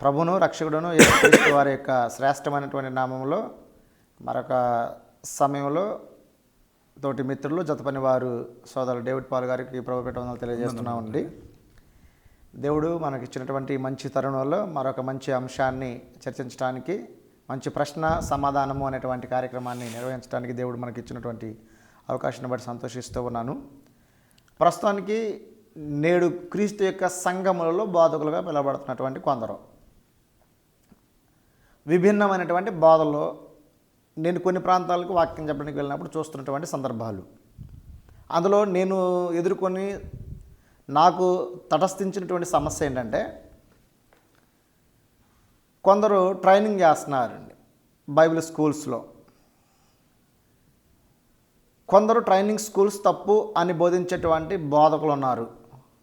ప్రభును రక్షకుడును యేసుక్రీస్తు వారి యొక్క శ్రేష్టమైనటువంటి నామంలో మరొక సమయంలో తోటి మిత్రులు జతపని వారు సోదరులు డేవిడ్ పాల్ గారికి ప్రభుపేట వందలు తెలియజేస్తున్నామండి దేవుడు మనకి ఇచ్చినటువంటి మంచి తరుణంలో మరొక మంచి అంశాన్ని చర్చించడానికి మంచి ప్రశ్న సమాధానము అనేటువంటి కార్యక్రమాన్ని నిర్వహించడానికి దేవుడు మనకి ఇచ్చినటువంటి అవకాశాన్ని బట్టి సంతోషిస్తూ ఉన్నాను. ప్రస్తుతానికి నేడు క్రీస్తు యొక్క సంఘములలో బాధకులుగా పిలువబడుతున్నటువంటి కొందరు. విభిన్నమైనటువంటి బాధల్లో నేను కొన్ని ప్రాంతాలకు వాక్యం చెప్పడానికి వెళ్ళినప్పుడు చూస్తున్నటువంటి సందర్భాలు. అందులో నేను ఎదుర్కొని నాకు తటస్థించినటువంటి సమస్య ఏంటంటే కొందరు ట్రైనింగ్ చేస్తున్నారండి బైబిల్ స్కూల్స్లో. కొందరు ట్రైనింగ్ స్కూల్స్ తప్పు అని బోధించేటువంటి బోధకులు ఉన్నారు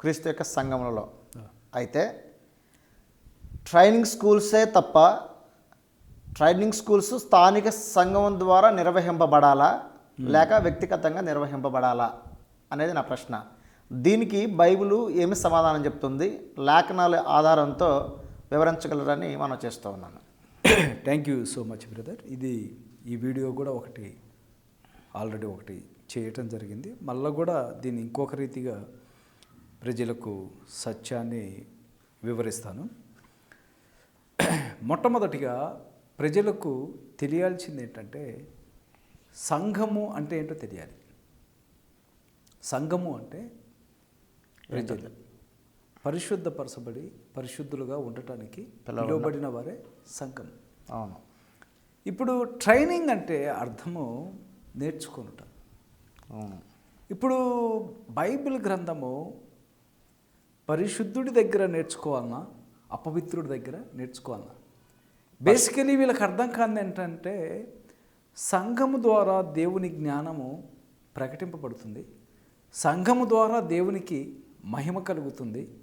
క్రీస్తు యొక్క సంఘములలో. అయితే ట్రైనింగ్ స్కూల్సే తప్ప ట్రైనింగ్ స్కూల్స్ స్థానిక సంఘం ద్వారా నిర్వహింపబడాలా? లేక వ్యక్తిగతంగా నిర్వహింపబడాలా? అనేది నా ప్రశ్న. దీనికి బైబిల్ ఏమి సమాధానం చెప్తుంది? లేఖనాల ఆధారంతో వివరించగలరని మనం చేస్తూ ఉన్నాను. Thank you so much brother ఇది ఈ వీడియో కూడా ఒకటి ఆల్రెడీ ఒకటి చేయటం జరిగింది. మళ్ళీ కూడా దీన్ని ఇంకొక రీతిగా ప్రజలకు సత్యాన్ని వివరిస్తాను. మొట్టమొదటిగా ప్రజలకు తెలియాల్సింది ఏంటంటే సంఘము అంటే ఏంటో తెలియాలి. సంఘము అంటే ప్రజలు. పరిశుద్ధపరచబడి పరిశుద్ధులుగా ఉండటానికి పిలువబడిన వారే సంఘం. అవును. ఇప్పుడు ట్రైనింగ్ అంటే అర్థము నేర్చుకొనుట. అవును. ఇప్పుడు బైబిల్ గ్రంథము పరిశుద్ధుడి దగ్గర నేర్చుకోవాలన్నా అపవిత్రుడి దగ్గర నేర్చుకోవాలన్నా బేసికలీ వీళ్ళకి అర్థం కాదు ఏంటంటే సంఘము ద్వారా దేవుని జ్ఞానము ప్రకటింపబడుతుంది. సంఘము ద్వారా దేవునికి మహిమ కలుగుతుంది.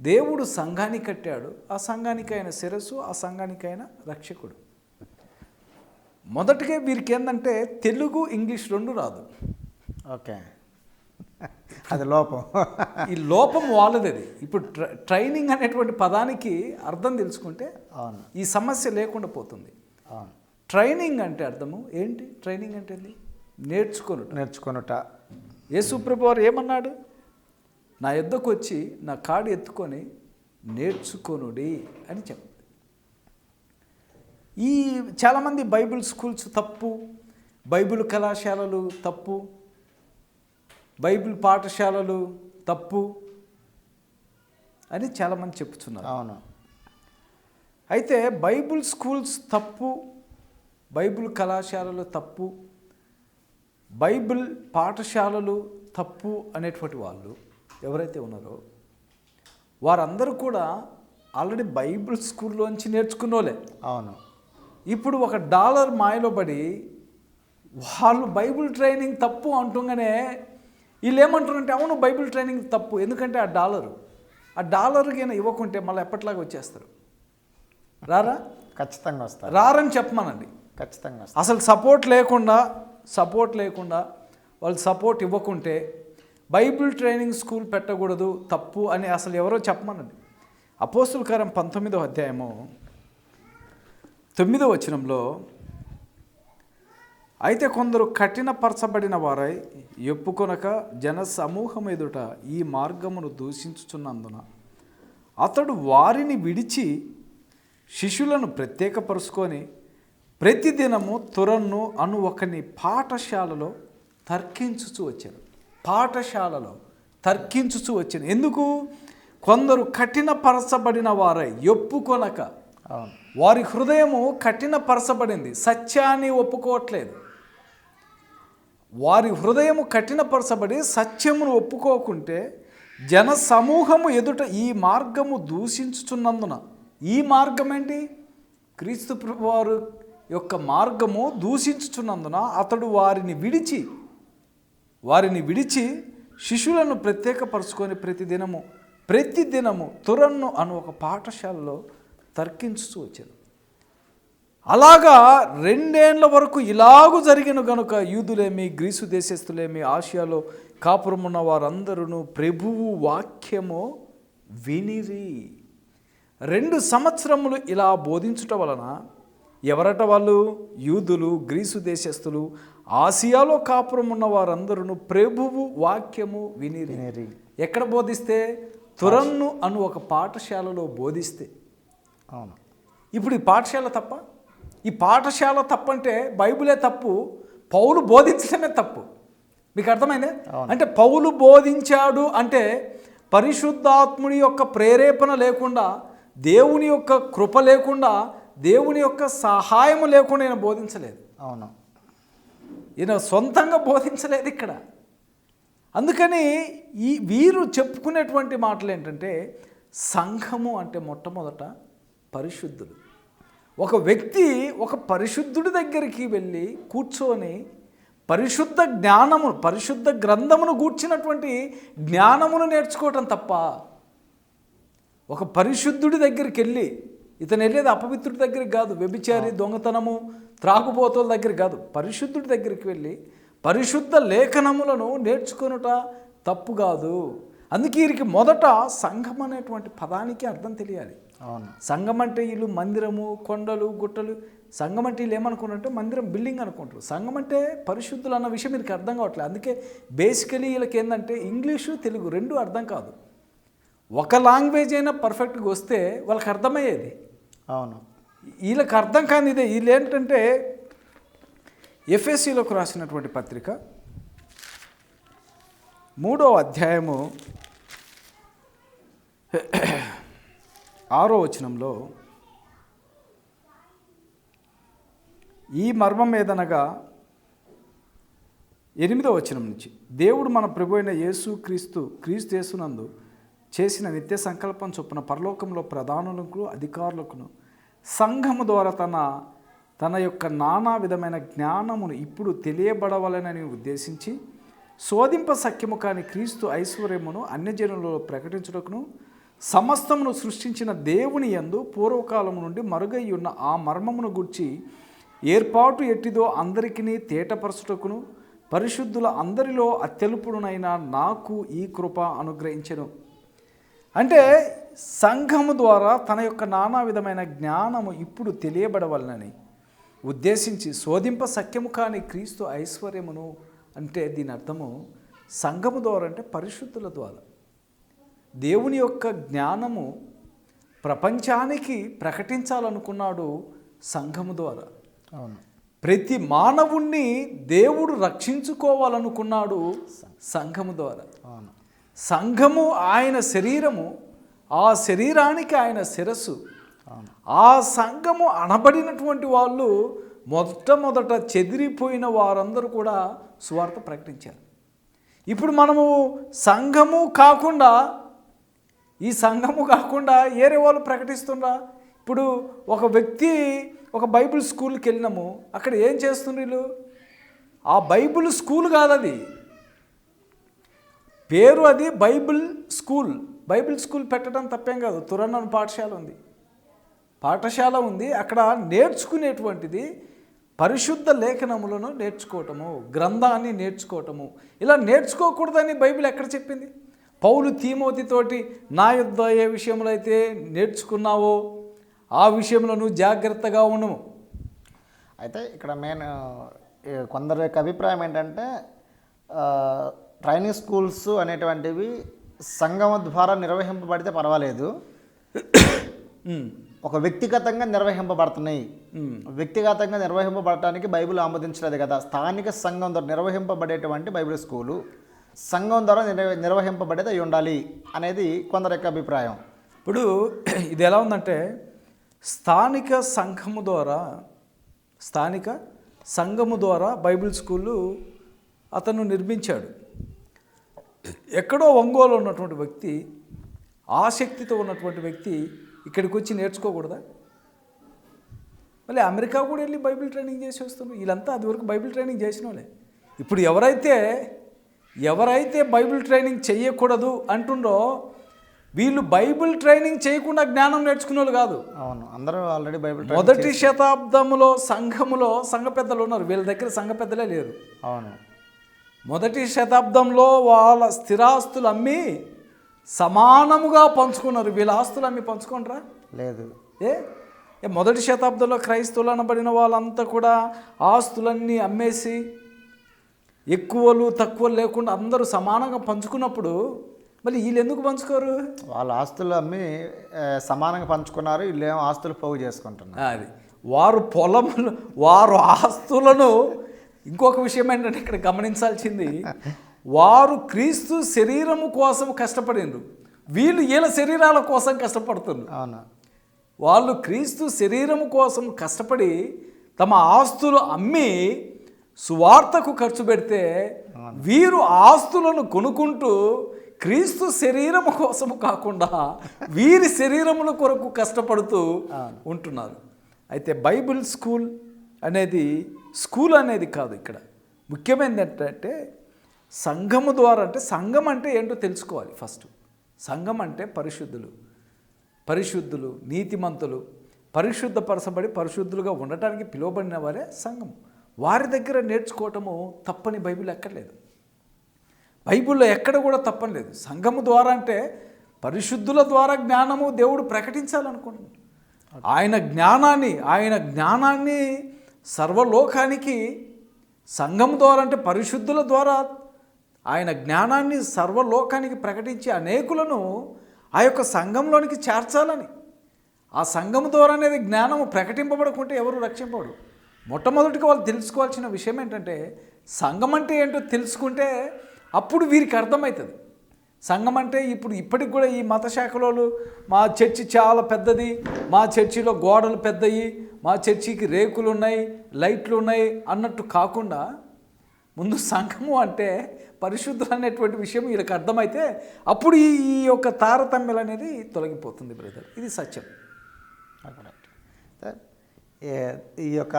దేవుడు సంఘాన్ని కట్టాడు. ఆ సంఘానికి ఆయన శిరస్సు ఆ సంఘానికి ఆయన రక్షకుడు. మొదటిగా వీరికి ఏంటంటే తెలుగు ఇంగ్లీష్ రెండు రాదు. ఓకే. అది లోపం. ఈ లోపం వాళ్ళది అది. ఇప్పుడు ట్ర ట్రైనింగ్ అనేటువంటి పదానికి అర్థం తెలుసుకుంటే అవును. ఈ సమస్య లేకుండా పోతుంది. అవును. ట్రైనింగ్ అంటే అర్థము. ఏంటి? ట్రైనింగ్ అంటే ఏంది? నేర్చుకొనుట. నేర్చుకొనుట. యేసుప్రభు వారు ఏమన్నాడు? నా యుద్ధకు వచ్చి నా కాడు ఎత్తుకొని నేర్చుకొనుడి అని చెప్పాడు. ఈ చాలామంది బైబిల్ స్కూల్స్ తప్పు బైబిల్ కళాశాలలు తప్పు బైబిల్ పాఠశాలలు తప్పు అని చాలామంది చెప్తున్నారు. అవును. అయితే బైబిల్ స్కూల్స్ తప్పు బైబిల్ కళాశాలలు తప్పు బైబిల్ పాఠశాలలు తప్పు అనేటువంటి వాళ్ళు ఎవరైతే ఉన్నారో వారందరూ కూడా ఆల్రెడీ బైబిల్ స్కూల్లోంచి నేర్చుకున్నోలే. అవును. ఇప్పుడు ఒక డాలర్ మాయలో పడి వాళ్ళు బైబిల్ ట్రైనింగ్ తప్పు అంటుంగానే వీళ్ళు ఏమంటారంటే అవును బైబిల్ ట్రైనింగ్ తప్పు. ఎందుకంటే ఆ డాలరు. ఆ డాలర్కి అయినా ఇవ్వకుంటే మళ్ళీ ఎప్పటిలాగా వచ్చేస్తారు. రారా? ఖచ్చితంగా వస్తారు. రారని చెప్పమనండి. ఖచ్చితంగా అసలు సపోర్ట్ లేకుండా సపోర్ట్ లేకుండా వాళ్ళు సపోర్ట్ ఇవ్వకుంటే బైబిల్ ట్రైనింగ్ స్కూల్ పెట్టకూడదు తప్పు అని అసలు ఎవరో చెప్పమనండి. అపోస్తుల కారం పంతొమ్మిదో అధ్యాయము తొమ్మిదో వచనంలో అయితే కొందరు కఠినపరచబడిన వారై ఎప్పుకొనక జన సమూహం ఎదుట ఈ మార్గమును దూషించుచున్నందున అతడు వారిని విడిచి శిష్యులను ప్రత్యేకపరుచుకొని ప్రతిదినము తురన్ను అను ఒకని పాఠశాలలో తర్కించుచు వచ్చారు పాఠశాలలో తర్కించుచు వచ్చాను. ఎందుకు? కొందరు కఠినపరచబడిన వారై ఒప్పుకొనక వారి హృదయము కఠినపరచబడింది. సత్యాన్ని ఒప్పుకోవట్లేదు. వారి హృదయము కఠినపరచబడి సత్యమును ఒప్పుకోకుంటే జన సమూహము ఎదుట ఈ మార్గము దూషించుచున్నందున. ఈ మార్గం ఏంటి క్రీస్తు వారు యొక్క మార్గము దూషించుచున్నందున అతడు వారిని విడిచి వారిని విడిచి శిష్యులను ప్రత్యేకపరుచుకొని ప్రతిదినము ప్రతిదినము తురన్ను అను ఒక పాఠశాలలో తర్కించుతూ వచ్చాను అలాగా రెండేండ్ల వరకు ఇలాగు జరిగిన గనుక యూదులేమి గ్రీసు దేశస్థులేమి ఆసియాలో కాపురమున్న వారందరూ ప్రభువు వాక్యము వినిరి. రెండు సంవత్సరములు ఇలా బోధించుట వలన ఎవరట వాళ్ళు? యూదులు గ్రీసు దేశస్థులు ఆసియాలో కాపురం ఉన్న వారందరూ ప్రభువు వాక్యము వినిరి. వినేరి. ఎక్కడ బోధిస్తే? తురన్ను అను ఒక పాఠశాలలో బోధిస్తే. అవును. ఇప్పుడు ఈ పాఠశాల తప్ప ఈ పాఠశాల తప్పు అంటే బైబిలే తప్పు పౌలు బోధించడమే తప్పు. మీకు అర్థమైందే? అంటే పౌలు బోధించాడు అంటే పరిశుద్ధాత్ముడి యొక్క ప్రేరేపణ లేకుండా దేవుని యొక్క కృప లేకుండా దేవుని యొక్క సహాయము లేకుండా ఈయన బోధించలేదు. అవును. ఈయన సొంతంగా బోధించలేదు ఇక్కడ. అందుకని ఈ వీరు చెప్పుకునేటువంటి మాటలు ఏంటంటే సంఘము అంటే మొట్టమొదట పరిశుద్ధులు. ఒక వ్యక్తి ఒక పరిశుద్ధుడి దగ్గరికి వెళ్ళి కూర్చొని పరిశుద్ధ జ్ఞానము పరిశుద్ధ గ్రంథమును గూర్చినటువంటి జ్ఞానమును నేర్చుకోవటం తప్ప ఒక పరిశుద్ధుడి దగ్గరికి వెళ్ళి ఇతను వెళ్ళేది అపవిత్రుడి దగ్గరికి కాదు వ్యభిచారి దొంగతనము త్రాగుబోతుల దగ్గరికి కాదు. పరిశుద్ధుడి దగ్గరికి వెళ్ళి పరిశుద్ధ లేఖనములను నేర్చుకొనుట తప్పు కాదు. అందుకే వీరికి మొదట సంఘం అనేటువంటి పదానికి అర్థం తెలియాలి. అవును. సంఘం అంటే వీళ్ళు మందిరము కొండలు గుట్టలు సంఘం అంటే వీళ్ళు ఏమనుకుంటారంటే మందిరం బిల్డింగ్ అనుకుంటారు. సంఘం అంటే పరిశుద్ధులు అన్న విషయం మీకు అర్థం కావట్లేదు. అందుకే బేసికలీ వీళ్ళకి ఏంటంటే ఇంగ్లీషు తెలుగు రెండు అర్థం కాదు. ఒక లాంగ్వేజ్ అయినా పర్ఫెక్ట్గా వస్తే వాళ్ళకి అర్థమయ్యేది. అవును. వీళ్ళకి అర్థం కాని ఇదే. వీళ్ళు ఏంటంటే ఎఫ్ఎస్సిలోకి రాసినటువంటి పత్రిక మూడో అధ్యాయము. ఆరో వచనంలో ఈ మర్మం ఏదనగా ఎనిమిదో వచనం నుంచి దేవుడు మన ప్రభు అయిన యేసు క్రీస్తు క్రీస్తు యేసునందు చేసిన నిత్య సంకల్పం చొప్పున పరలోకంలో ప్రధానులకు అధికారులకును సంఘము ద్వారా తన తన యొక్క నానా విధమైన జ్ఞానమును ఇప్పుడు తెలియబడవలనని ఉద్దేశించి శోధింప సఖ్యము కాని క్రీస్తు ఐశ్వర్యమును అన్యజనులలో ప్రకటించుటకును సమస్తమును సృష్టించిన దేవుని యందు పూర్వకాలము నుండి మరుగై ఉన్న ఆ మర్మమును గుర్చి ఏర్పాటు ఎట్టిదో అందరికీ తేటపరచుటకును పరిశుద్ధుల అందరిలో అత్యల్పుడునైన నాకు ఈ కృప అనుగ్రహించను. అంటే సంఘము ద్వారా తన యొక్క నానా విధమైన జ్ఞానము ఇప్పుడు తెలియబడవలనని ఉద్దేశించి శోధింప సఖ్యము కాని క్రీస్తు ఐశ్వర్యమును అంటే దీని అర్థము సంఘము ద్వారా అంటే పరిశుద్ధుల ద్వారా. దేవుని యొక్క జ్ఞానము ప్రపంచానికి ప్రకటించాలనుకున్నాడు సంఘము ద్వారా. అవును. ప్రతి మానవుణ్ణి దేవుడు రక్షించుకోవాలనుకున్నాడు సంఘము ద్వారా. అవును. సంఘము ఆయన శరీరము ఆ శరీరానికి ఆయన శిరస్సు. ఆ సంఘము అనబడినటువంటి వాళ్ళు మొట్టమొదట చెదిరిపోయిన వారందరూ కూడా సువార్త ప్రకటించారు. ఇప్పుడు మనము సంఘము కాకుండా ఈ సంఘము కాకుండా ఏరే వాళ్ళు ప్రకటిస్తుండ్రా? ఇప్పుడు ఒక వ్యక్తి ఒక బైబిల్ స్కూల్కి వెళ్ళినాము అక్కడ ఏం చేస్తుండ్రు వీళ్ళు? ఆ బైబిల్ స్కూల్ కాదు అది పేరు అది బైబిల్ స్కూల్. బైబిల్ స్కూల్ పెట్టడం తప్పేం కాదు తురన్నను పాఠశాల ఉంది. పాఠశాల ఉంది అక్కడ నేర్చుకునేటువంటిది పరిశుద్ధ లేఖనములను నేర్చుకోవటము గ్రంథాన్ని నేర్చుకోవటము. ఇలా నేర్చుకోకూడదని బైబిల్ ఎక్కడ చెప్పింది? పౌలు తీమోతితోటి నా యుద్ధ ఏ విషయంలో అయితే నేర్చుకున్నావో ఆ విషయంలో నువ్వు జాగ్రత్తగా ఉండము అయితే ఇక్కడ మెయిన్ కొందరి యొక్క అభిప్రాయం ఏంటంటే ట్రైనింగ్ స్కూల్స్ అనేటువంటివి సంగమ ద్వారా నిర్వహింపబడితే పర్వాలేదు. ఒక వ్యక్తిగతంగా నిర్వహింపబడుతున్నాయి. వ్యక్తిగతంగా నిర్వహింపబడటానికి బైబిల్ ఆమోదించలేదు కదా. స్థానిక సంఘం ద్వారా నిర్వహింపబడేటువంటి బైబిల్ స్కూలు. సంఘం ద్వారా నిర్వహింపబడేది అయి ఉండాలి అనేది కొందరి యొక్క అభిప్రాయం. ఇప్పుడు ఇది ఎలా ఉందంటే స్థానిక సంఘము ద్వారా స్థానిక సంఘము ద్వారా బైబిల్ స్కూలు అతను నిర్మించాడు. ఎక్కడో ఒంగోలు ఉన్నటువంటి వ్యక్తి ఆసక్తితో ఉన్నటువంటి వ్యక్తి ఇక్కడికి వచ్చి నేర్చుకోకూడదా? మళ్ళీ అమెరికా కూడా వెళ్ళి బైబిల్ ట్రైనింగ్ చేసి వస్తున్నారు వీళ్ళంతా అది వరకు బైబిల్ ట్రైనింగ్ చేసిన వాళ్ళే ఇప్పుడు ఎవరైతే ఎవరైతే బైబిల్ ట్రైనింగ్ చేయకూడదు అంటుండో వీళ్ళు బైబిల్ ట్రైనింగ్ చేయకుండా జ్ఞానం నేర్చుకునే వాళ్ళు కాదు. అవును అందరూ ఆల్రెడీ బైబిల్ మొదటి శతాబ్దములో సంఘములో సంఘ పెద్దలు ఉన్నారు. వీళ్ళ దగ్గర సంఘ పెద్దలే లేరు. అవును. మొదటి శతాబ్దంలో వాళ్ళ స్థిరాస్తులు అమ్మి సమానముగా పంచుకున్నారు. వీళ్ళ ఆస్తులు అమ్మి పంచుకుంటారా? లేదు. ఏ మొదటి శతాబ్దంలో క్రైస్తవులు అనబడిన వాళ్ళంతా కూడా ఆస్తులన్నీ అమ్మేసి ఎక్కువలు తక్కువలు లేకుండా అందరూ సమానంగా పంచుకున్నప్పుడు మళ్ళీ వీళ్ళు ఎందుకు పంచుకోరు? వాళ్ళ ఆస్తులు అమ్మి సమానంగా పంచుకున్నారు వీళ్ళేమో ఆస్తులు పోగు చేసుకుంటున్నారు. అది. వారు పొలములు వారు ఆస్తులను ఇంకొక విషయం ఏంటంటే ఇక్కడ గమనించాల్సింది వారు క్రీస్తు శరీరము కోసం కష్టపడిండ్రు వీళ్ళు వీళ్ళ శరీరాల కోసం కష్టపడుతున్నారు. అవును. వాళ్ళు క్రీస్తు శరీరము కోసం కష్టపడి తమ ఆస్తులు అమ్మి సువార్తకు ఖర్చు పెడితే వీరు ఆస్తులను కొనుక్కుంటూ క్రీస్తు శరీరము కోసము కాకుండా వీరి శరీరముల కొరకు కష్టపడుతూ ఉంటున్నారు. అయితే బైబిల్ స్కూల్ అనేది స్కూల్ అనేది కాదు ఇక్కడ. ముఖ్యమైనది ఏంటంటే సంఘము ద్వారా అంటే సంఘం అంటే ఏంటో తెలుసుకోవాలి ఫస్ట్. సంఘం అంటే పరిశుద్ధులు. పరిశుద్ధులు నీతిమంతులు. పరిశుద్ధపరచబడి పరిశుద్ధులుగా ఉండటానికి పిలువబడిన వారే సంఘం వారి దగ్గర నేర్చుకోవటము తప్పని బైబిల్ ఎక్కడలేదు బైబిల్లో ఎక్కడ కూడా తప్పని లేదు. సంఘము ద్వారా అంటే పరిశుద్ధుల ద్వారా జ్ఞానము దేవుడు ప్రకటించాలనుకుంటున్నాడు. ఆయన జ్ఞానాన్ని ఆయన జ్ఞానాన్ని సర్వలోకానికి సంఘం ద్వారా అంటే పరిశుద్ధుల ద్వారా ఆయన జ్ఞానాన్ని సర్వలోకానికి ప్రకటించి అనేకులను ఆ యొక్క సంఘంలోనికి చేర్చాలని. ఆ సంఘం ద్వారా అనేది జ్ఞానము ప్రకటింపబడకుంటే ఎవరు రక్షింపబడు మొట్టమొదటిగా వాళ్ళు తెలుసుకోవాల్సిన విషయం ఏంటంటే సంఘం అంటే ఏంటో తెలుసుకుంటే అప్పుడు వీరికి అర్థమవుతుంది. సంఘం అంటే ఇప్పుడు ఇప్పటికి కూడా ఈ మత శాఖలోళ్ళు మా చర్చి చాలా పెద్దది మా చర్చిలో గోడలు పెద్దయి మా చర్చికి రేకులు ఉన్నాయి లైట్లు ఉన్నాయి అన్నట్టు కాకుండా ముందు సంఘము అంటే పరిశుద్ధులు అనేటువంటి విషయం వీళ్ళకి అర్థమైతే అప్పుడు ఈ ఈ యొక్క తారతమ్యాలు అనేది తొలగిపోతుంది బ్రదర్. ఇది సత్యం. ఈ యొక్క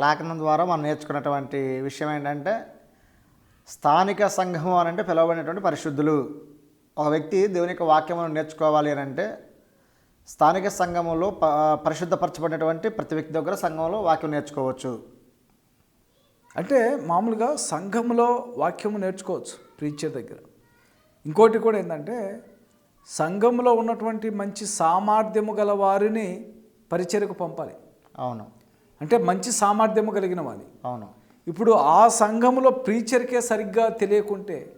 లేఖనం ద్వారా మనం నేర్చుకున్నటువంటి విషయం ఏంటంటే స్థానిక సంఘము అని అంటే పిలువబడినటువంటి పరిశుద్ధులు. ఒక వ్యక్తి దేవుని యొక్క వాక్యమును నేర్చుకోవాలి అని అంటే స్థానిక సంఘములో ప పరిశుద్ధపరచబడినటువంటి ప్రతి వ్యక్తి దగ్గర సంఘంలో వాక్యం నేర్చుకోవచ్చు. అంటే మామూలుగా సంఘంలో వాక్యము నేర్చుకోవచ్చు ప్రీచర్ దగ్గర. ఇంకోటి కూడా ఏంటంటే సంఘంలో ఉన్నటువంటి మంచి సామర్థ్యము గల వారిని పరిచయకు పంపాలి. అవును. అంటే మంచి సామర్థ్యము కలిగిన వారి అవును. ఇప్పుడు ఆ సంఘములో ప్రీచర్కే సరిగ్గా తెలియకుంటే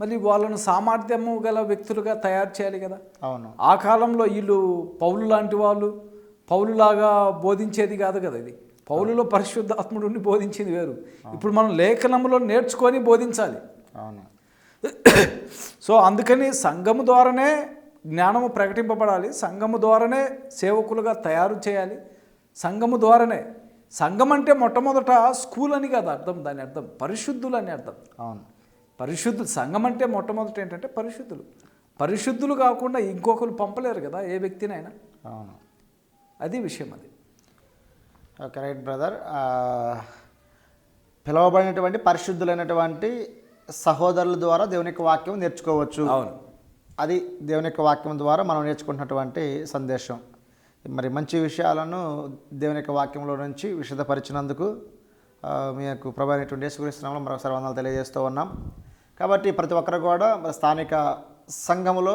మళ్ళీ వాళ్ళను సామర్థ్యము గల వ్యక్తులుగా తయారు చేయాలి కదా. అవును. ఆ కాలంలో వీళ్ళు పౌలు లాంటి వాళ్ళు పౌలులాగా బోధించేది కాదు కదా ఇది. పౌలులో పరిశుద్ధాత్ముడు ఉండి బోధించింది వేరు. ఇప్పుడు మనం లేఖనములో నేర్చుకొని బోధించాలి. అవును. సో అందుకని సంఘము ద్వారానే జ్ఞానము ప్రకటింపబడాలి సంఘము ద్వారానే సేవకులుగా తయారు చేయాలి. సంఘము ద్వారానే. సంఘం అంటే మొట్టమొదట స్కూల్ అని కాదు అర్థం దాని అర్థం పరిశుద్ధులు అని అర్థం. అవును. పరిశుద్ధులు సంఘం అంటే మొట్టమొదట ఏంటంటే పరిశుద్ధులు. పరిశుద్ధులు కాకుండా ఇంకొకరు పంపలేరు కదా ఏ వ్యక్తినైనా. అవును. అది విషయం అది. Okay right brother. పిలువబడినటువంటి పరిశుద్ధులైనటువంటి సహోదరుల ద్వారా దేవుని యొక్క వాక్యం నేర్చుకోవచ్చు. అవును. అది దేవుని యొక్క వాక్యం ద్వారా మనం నేర్చుకుంటున్నటువంటి సందేశం. మరి మంచి విషయాలను దేవుని యొక్క వాక్యంలో నుంచి విశదపరిచినందుకు మీకు మీ యొక్క ప్రభావినటువంటి యేసుక్రీస్తునామలో మరొకసారి వందలు తెలియజేస్తూ ఉన్నాం. కాబట్టి ప్రతి ఒక్కరు కూడా మరి స్థానిక సంఘములో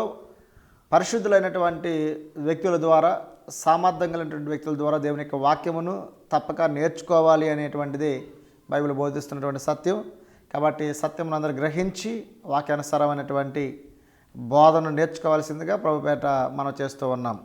పరిశుద్ధులైనటువంటి వ్యక్తుల ద్వారా సామర్థ్యం కలిగినటువంటి వ్యక్తుల ద్వారా దేవుని యొక్క వాక్యమును తప్పక నేర్చుకోవాలి అనేటువంటిది బైబిల్ బోధిస్తున్నటువంటి సత్యం. కాబట్టి సత్యమును అందరూ గ్రహించి వాక్యానుసారమైనటువంటి బోధన నేర్చుకోవాల్సిందిగా ప్రభుపేట మనం చేస్తూ ఉన్నాం.